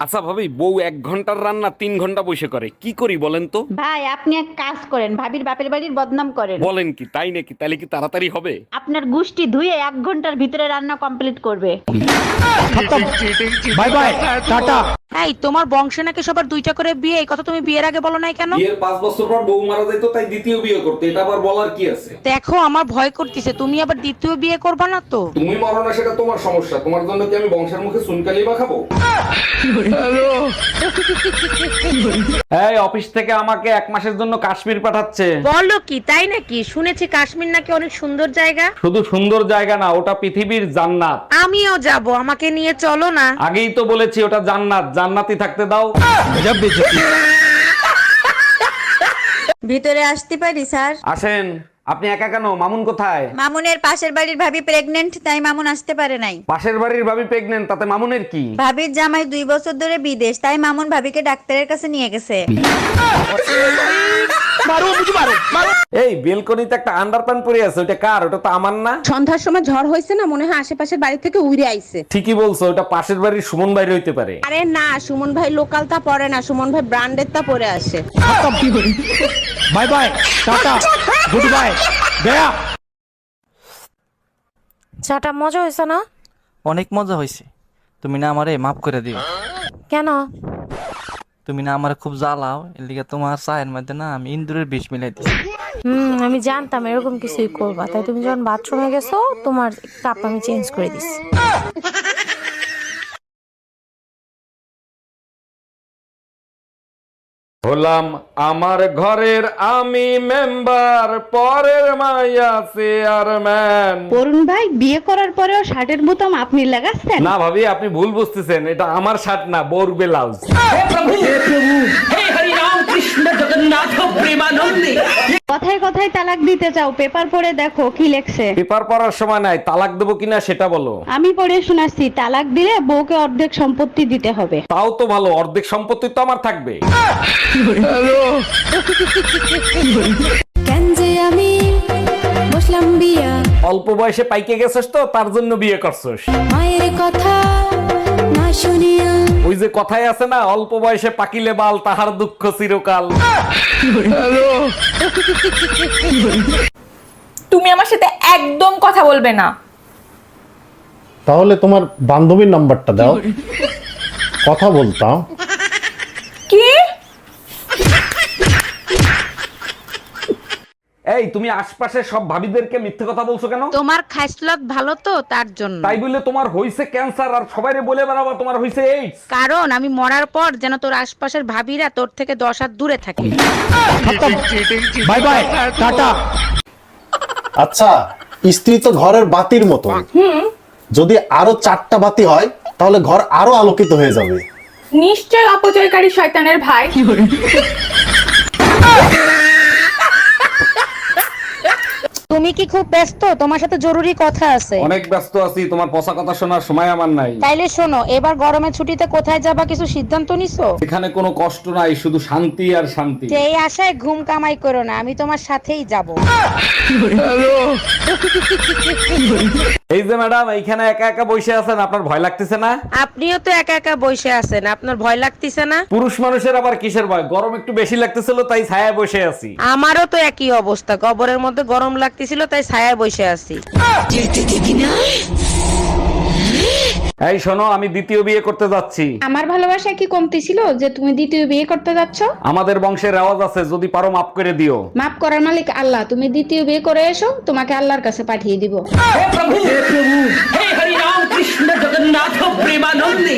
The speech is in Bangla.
আচ্ছা ভাবি বউ এক ঘণ্টার রান্না তিন ঘণ্টা বসে করে কি করি বলেন তো? ভাই আপনি এক কাজ করেন ভাবির বাপের বাড়ির বদনাম করেন। বলেন কি তাই নাকি? তাহলে কি তাড়াতাড়ি হবে? আপনার গুষ্টি ধুয়ে এক ঘণ্টার ভিতরে রান্না কমপ্লিট করবে। Bye bye tata. এই তোমার বংশে নাকি সবার দুইটা করে বিয়ে? এই কথা তুমি বিয়ের আগে বলো নাই কেন? বিয়ের পাঁচ বছর পর বউ মারা যেত তাই দ্বিতীয় বিয়ে করতে। এটা আবার বলার কি আছে? দেখো আমার ভয় করতেছে। তুমি আবার দ্বিতীয় বিয়ে করবা না তো? তুমি মরো না সেটা তোমার সমস্যা। তোমার জন্য কি আমি বংশের মুখে সুনকালি বা খাব এই অফিস থেকে আমাকে এক মাসের জন্য কাশ্মীর পাঠাচ্ছে। বলো কি তাই নাকি? শুনেছি কাশ্মীর নাকি অনেক সুন্দর জায়গা। শুধু সুন্দর জায়গা না ওটা পৃথিবীর জান্নাত। আমিও যাব আমাকে নিয়ে চলো না। আগেই তো বলেছি ওটা জান্নাত। জান্নাতি থাকতে দাও। ভিতরে আসতে পারি স্যার? আসেন। আপনি একা কেন? মামুন কোথায়? মামুনের পাশের বাড়ির ভাবি প্রেগনেন্ট তাই মামুন আসতে পারে নাই। পাশের বাড়ির ভাবি প্রেগনেন্ট তাতে মামুনের কি? ভাবির জামাই দুই বছর ধরে বিদেশ তাই মামুন ভাবিকে ডাক্তারের কাছে নিয়ে গেছে। এই বেলকনিতে একটা আন্ডারপ্যান্ট পরে আছে ওটা কার? ওটা তো আমার না? সন্ধ্যার সময় ঝড় হয়েছে না মনে হয় আশেপাশের বাড়ি থেকে উড়ে আইছে। ঠিকই বলছো ওটা পাশের বাড়ির সুমন হইতে পারে। আরে না সুমন ভাই লোকাল তা পরে না সুমন ভাই ব্র্যান্ডের তা পরে আসে। Bye bye tata. Good bye. Gaya চাটা মজা হয়েছে না? অনেক মজা হয়েছে। তুমি না আমারে মাফ করে দিও। কেন? তুমি না আমারে খুব জ্বালাও। এর লিগে তোমার চায়ের মধ্যে না আমি ইন্দুরের বিষ মিলাই দিছি। হুম আমি জানতাম এরকম কিছুই করবা। তাই তুমি যখন বাথরুমে গেছো তোমার কাপ আমি চেঞ্জ করে দিছি। হলাম আমার ঘরের আমি মেম্বার পরের মাইয়া চেয়ারম্যান। অরুণ ভাই বিয়ে করার পরেও শার্টের বোতাম আপনি লাগাচ্ছেন? না ভাবি আপনি ভুল বুঝতেছেন এটা আমার শার্ট না বোর ব্লাউজ। কথায় কথায় তালাক দিতে চাও পেপার পড়ে দেখো কি লেখছে। পেপার পড়ার সময় নাই তালাক দেবো কিনা সেটা বলো। আমি পড়ে শোনাচ্ছি তালাক দিলে বউকে অর্ধেক সম্পত্তি দিতে হবে। তাও তো ভালো অর্ধেক সম্পত্তি তো আমার থাকবে। কেন যে আমি বসলাম বিয়া? অল্প বয়সে পাইকে গেছিস তো তার জন্য বিয়ে করছস। মায়ের কথা না শুনিয়া ওই যে কথাই আছে না অল্প বয়সে পাকিলে বাল তাহার দুঃখ চিরকাল। তুমি আমার সাথে একদম কথা বলবে না। তাহলে তোমার বান্ধবীর নাম্বারটা দাও। কথা বলতাম কি এই তুমি আশপাশে সব ভাবিদেরকে মিথ্যে কথা বলছো কেন? তোমার খাইসলত ভালো তো তার জন্য। তাই বলে তোমার হইছে ক্যান্সার আর সবাইরে বলে বেড়াবা তোমার হইছে এইডস কারণ আমি মরার পর যেন তোর আশপাশের ভাবিরা তোর থেকে দশ হাত দূরে থাকে। Bye bye tata. আচ্ছা স্ত্রী তো ঘরের বাতির মতো। যদি আরও চারটা বাতি হয় তাহলে ঘর আরও আলোকিত হয়ে যাবে। নিশ্চয় অপচয়কারী শয়তানের ভাই। তুমি কি খুব ব্যস্ত? তোমার সাথে জরুরি কথা আছে। অনেক ব্যস্ত আছি তোমার পচা কথা শোনার সময় আমার নাই। তাইলে শোনো এবার গরমের ছুটিতে কোথায় যাবা কিছু সিদ্ধান্ত নিছো? এখানে কোনো কষ্ট নাই শুধু শান্তি আর শান্তি। এই আশায় ঘুম কামাই করো না আমি তোমার সাথেই যাব। এই যে ম্যাডাম এইখানে একা একা বসে আছেন আপনার ভয় লাগতেছে না? আপনিও তো একা একা বসে আছেন আপনার ভয় লাগতেছে না? পুরুষ মানুষের আবার কিসের ভয়? গরম একটু বেশি লাগতেছিল তাই ছায়ায় বসে আছি। আমারও তো একই অবস্থা কবরের মধ্যে গরম লাগতেছিল তাই ছায়ায় বসে আছি। এই শোনো আমি দ্বিতীয় বিয়ে করতে যাচ্ছি। আমার ভালোবাসা কি কমতি ছিল যে তুমি দ্বিতীয় বিয়ে করতে যাচ্ছ? আমাদের বংশের রেওয়াজ আছে যদি পারো মাফ করে দিও। মাফ করার মালিক আল্লাহ তুমি দ্বিতীয় বিয়ে করে এসো তোমাকে আল্লাহর কাছে পাঠিয়ে দিব। হে প্রভু হে প্রভু হে হরি রাম কৃষ্ণ জগন্নাথ প্রেমানন্দে।